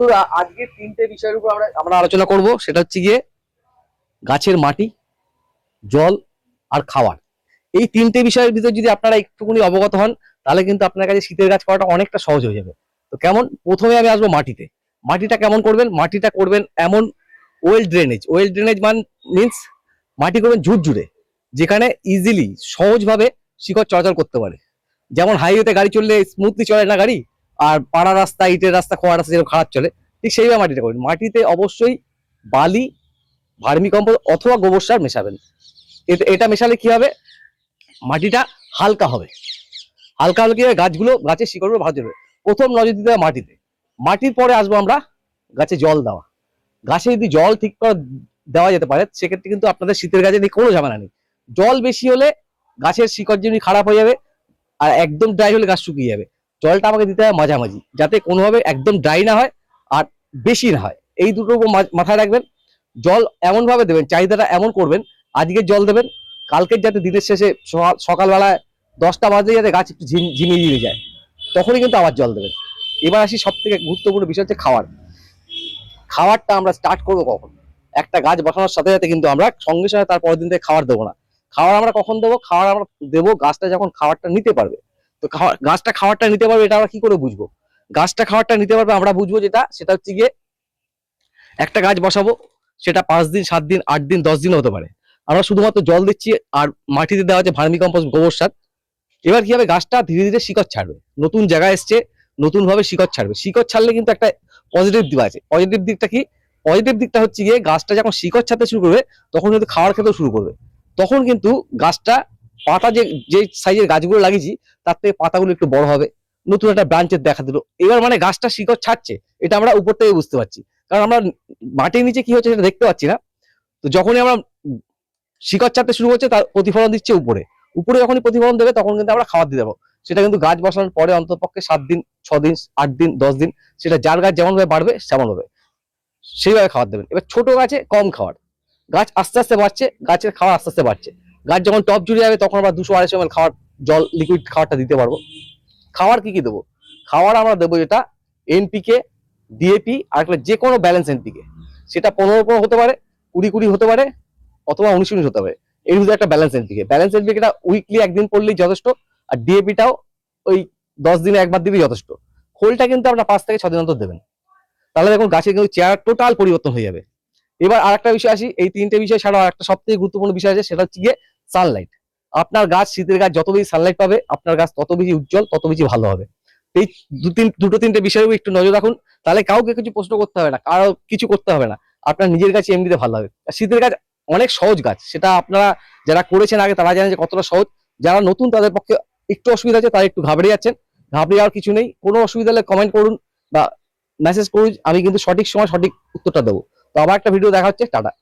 বন্ধুরা আজকে তিনটে বিষয়ের উপর আমরা আমরা আলোচনা করব। সেটা হচ্ছে গিয়ে গাছের মাটি, জল আর খাবার এই তিনটে বিষয়ের ভিতরে যদি আপনারা একটুখানি অবগত হন, তাহলে কিন্তু আপনার কাছে শীতের গাছ করাটা অনেকটা সহজ হয়ে যাবে। তো কেমন? প্রথমে আমি আসব মাটিতে। মাটিটা কেমন করবেন? মাটিটা করবেন এমন ওয়েল ড্রেনেজ ওয়েল ড্রেনেজ মান মিনস মাটি করবেন ঝুরঝুরে, যেখানে ইজিলি সহজভাবে শিকড় চলাচল করতে পারে। যেমন হাইওয়েতে গাড়ি চললে স্মুথলি চলে না গাড়ি? আর পাড়া রাস্তা, ইটের রাস্তা খোয়া রাস্তা যেরকম খারাপ চলে, ঠিক সেইভাবে মাটিটা করবেন মাটিতে অবশ্যই বালি, ভার্মি কম্পোস্ট অথবা গোবর সার মেশাবেন। এটা এটা মেশালে কি হবে? মাটিটা হালকা হবে। হালকা হলে কি হবে? গাছগুলো গাছের শিকড়গুলো ভালো চলবে। প্রথম নজর দিতে হবে মাটিতে। মাটির পরে আসব আমরা গাছে জল দেওয়া। গাছে যদি জল ঠিক করে দেওয়া যেতে পারে, সেক্ষেত্রে কিন্তু আপনাদের শীতের গাছে কোনো ঝামেলা নেই। জল বেশি হলে গাছের শিকড় যেমনি খারাপ হয়ে যাবে, আর একদম ড্রাই হলে গাছ শুকিয়ে যাবে। জলটা আমাকে দিতে হবে মাঝামাঝি, যাতে কোনোভাবে একদম ড্রাই না হয় আর বেশি না হয়। এই দুটো উপর মাথায় রাখবেন, জল এমনভাবে দেবেন, চাহিদাটা এমন করবেন, আজকে জল দেবেন কালকের যাতে দিনের শেষে সকাল- সকালবেলায় দশটা বাজে যাতে গাছ একটু ঝিম- ঝিমিয়ে যায়। তখনই কিন্তু আবার জল দেবেন। এবার আসি সব থেকে গুরুত্বপূর্ণ বিষয় হচ্ছে খাবার খাবারটা আমরা স্টার্ট করব কখন? একটা গাছ বসানোর সাথে সাথে কিন্তু আমরা সঙ্গে সঙ্গে তার পরের দিন থেকে খাবার দেবো না। খাওয়ার আমরা কখন দেবো? খাবার আমরা দেবো, গাছটা যখন খাবারটা নিতে পারবে তো খাওয়া- গাছটা খাবারটা নিতে পারবে, এটা আমরা কি করে বুঝব? গাছটা খাওয়ারটা নিতে পারবে, আমরা বুঝব যেটা, সেটা হচ্ছে গিয়ে একটা গাছ বসাবো, সেটা পাঁচ দিন, সাত দিন, আট দিন, দশ দিন হতে পারে। আমরা শুধুমাত্র জল দিচ্ছি আর মাটিতে দেওয়া আছে ভার্মি কম্পোস্ট গোবর সার। এবার কি হবে, গাছটা ধীরে ধীরে শিকড় ছাড়বে। নতুন জায়গায় এসছে নতুন ভাবে শিকড় ছাড়বে। শিকড় ছাড়লে কিন্তু একটা পজিটিভ দিক আছে। পজিটিভ দিকটা কি? পজিটিভ দিকটা হচ্ছে গিয়ে গাছটা যখন শিকড় ছাড়তে শুরু করবে, তখন কিন্তু খাবার খেতেও শুরু করবে। তখন কিন্তু গাছটা পাতা যে যে সাইজের গাছগুলো লাগিয়েছি, তার থেকে পাতাগুলো একটু বড় হবে। নতুন একটা ব্রাঞ্চের দেখা দিল। এবার মানে গাছটা শিকড় ছাড়ছে, এটা আমরা উপর থেকে বুঝতে পারছি। কারণ আমরা মাটির নিচে কি হচ্ছে সেটা দেখতে পাচ্ছি না। তো যখনই আমরা শিকড় ছাড়তে শুরু করছে, তার প্রতিফলন দিচ্ছে উপরে। উপরে যখনই প্রতিফলন দেবে, তখন কিন্তু আমরা খাবার দিয়ে দেবো। সেটা কিন্তু গাছ বসানোর পরে অন্ততপক্ষে সাত দিন, ছ দিন, আট দিন, দশ দিন, সেটা যার গাছ যেমন ভাবে বাড়বে, সেমন হবে। সেইভাবে খাবার দেবেন। এবার ছোট গাছে কম খাবার। গাছ আস্তে আস্তে বাড়ছে, গাছের খাওয়া আস্তে আস্তে বাড়ছে। গাছ যখন টপ জুড়ে যাবে, তখন আমরা দুশো আড়াইশো এমএল খাওয়ার জল লিকুইড খাবারটা দিতে পারব। খাওয়ার কি কি দেবো? খাওয়ার আমরা দেবো যেটা এনপিকে ডিএপি আর একটা যে কোনো ব্যালেন্স এনপিকে সেটা পনেরো পনেরো হতে পারে, কুড়ি কুড়ি হতে পারে, অথবা উনিশ উনিশ হতে পারে। এর ভিতরে একটা ব্যালেন্স এনপিকে ব্যালেন্স এনপিকেটা উইকলি একদিন পড়লেই যথেষ্ট, আর ডিএপিটাও ওই দশ দিনে একবার দিলেই যথেষ্ট। খোলটা কিন্তু আপনার পাঁচ থেকে ছ দিন অন্তর দেবেন। তাহলে দেখুন গাছের কিন্তু চেয়ার টোটাল পরিবর্তন হয়ে যাবে। এবার আর একটা বিষয় আসি, এই তিনটে বিষয় ছাড়াও একটা সব থেকে গুরুত্বপূর্ণ বিষয় আছে, সেটা হচ্ছে গিয়ে সানলাইট আপনার গাছ, শীতের গাছ যত বেশি সানলাইট পাবে, আপনার গাছ তত বেশি উজ্জ্বল, তত বেশি ভালো হবে। এই দু তিন, দুটো তিনটে উপর একটু নজর রাখুন, তাহলে কাউকে কিছু প্রশ্ন করতে হবে না, কারও কিছু করতে হবে না, আপনার নিজের কাছে এমনিতে ভালো হবে। শীতের গাছ অনেক সহজ গাছ, সেটা আপনারা যারা করেছেন আগে, তারা জানেন যে কতটা সহজ। যারা নতুন, তাদের পক্ষে একটু অসুবিধা আছে তারা একটু ঘাবড়ে যাচ্ছেন, ঘাবড়ে যাওয়ার কিছু নেই। কোনো অসুবিধা হলে কমেন্ট করুন বা মেসেজ করুন, আমি কিন্তু সঠিক সময় সঠিক উত্তরটা দেবো। তো আবার একটা ভিডিও দেখা হচ্ছে টাটা।